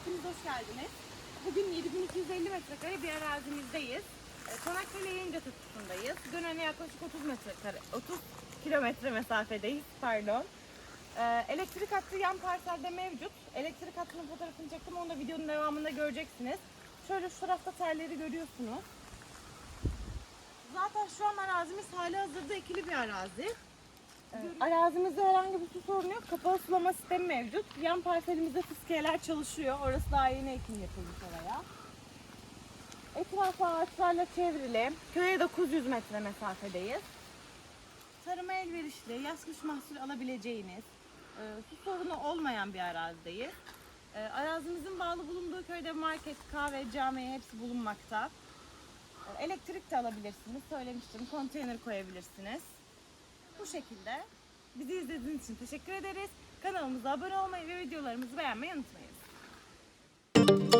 hepiniz hoş geldiniz. Bugün 7250 metrekare bir arazimizdeyiz. Ee, Konakkale Yenge tutuşundayız. Gönen'e yaklaşık 30 metrekare, 30 kilometre mesafedeyiz, pardon. Ee, elektrik hattı yan parselde mevcut. Elektrik hattının fotoğrafını çektim, onu da videonun devamında göreceksiniz. Şöyle şu tarafta telleri görüyorsunuz. Zaten şu an arazimiz hali hazırda ikili bir arazi. Arazimizde herhangi bir su sorunu yok. Kapalı sulama sistemi mevcut. Yan parselimizde fıskiyeler çalışıyor. Orası daha yeni ekim yapılmış oraya. Etrafı ağaçlarla çevrili. Köye 900 metre mesafedeyiz. Tarıma elverişli, yaz kış mahsul alabileceğiniz, e, su sorunu olmayan bir arazideyiz. E, arazimizin bağlı bulunduğu köyde market, kahve, cami hepsi bulunmakta. E, elektrik de alabilirsiniz. Söylemiştim. Konteyner koyabilirsiniz. Bu şekilde. Bizi izlediğiniz için teşekkür ederiz. Kanalımıza abone olmayı ve videolarımızı beğenmeyi unutmayın.